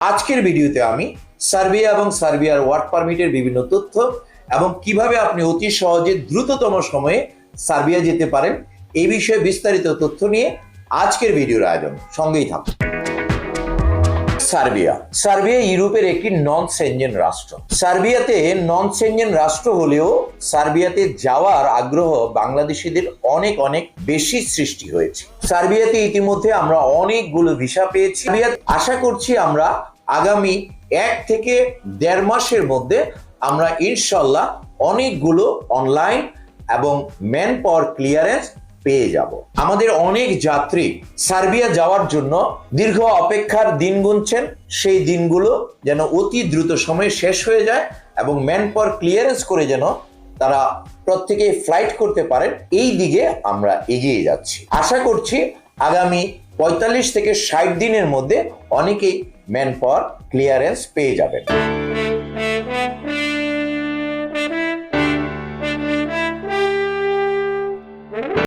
আজকের ভিডিওতে আমি সার্বিয়া এবং সার্বিয়ার ওয়ার্ক পারমিটের বিভিন্ন তথ্য এবং কীভাবে আপনি অতি সহজে দ্রুততম সময়ে সার্বিয়া যেতে পারেন, এই বিষয়ে বিস্তারিত তথ্য নিয়ে আজকের ভিডিওর আয়োজন। সঙ্গেই থাকুন। সার্বিয়া। সার্বিয়া ইউরোপের একটি নন সেনজেন রাষ্ট্র। সার্বিয়াতে নন সেনজেন রাষ্ট্র হলেও সার্বিয়াতে যাওয়ার আগ্রহ বাংলাদেশিদের অনেক অনেক বেশি সৃষ্টি হয়েছে। সার্বিয়াতে ইতিমধ্যে আমরা অনেকগুলো ভিসা পেয়েছি। আশা করছি আমরা আগামী এক থেকে দেড় মাসের মধ্যে আমরা ইনশাল্লাহ অনেকগুলো অনলাইন এবং ম্যান পাওয়ার ক্লিয়ারেন্স পেয়ে যাব। আমাদের অনেক যাত্রী সার্বিয়া যাওয়ার জন্য দীর্ঘ অপেক্ষার দিন গুনছেন। সেই দিনগুলো যেন অতি দ্রুত সময়ে শেষ হয়ে যায় এবং ম্যান পাওয়ার ক্লিয়ারেন্স করে যেন তারা প্রত্যেকে ফ্লাইট করতে পারেন। এই দিকে আমরা এগিয়ে যাচ্ছি। আশা করছি আগামী পঁয়তাল্লিশ থেকে ষাট দিনের মধ্যে অনেকেই ম্যান পাওয়ার ক্লিয়ারেন্স পেয়ে যাবেন।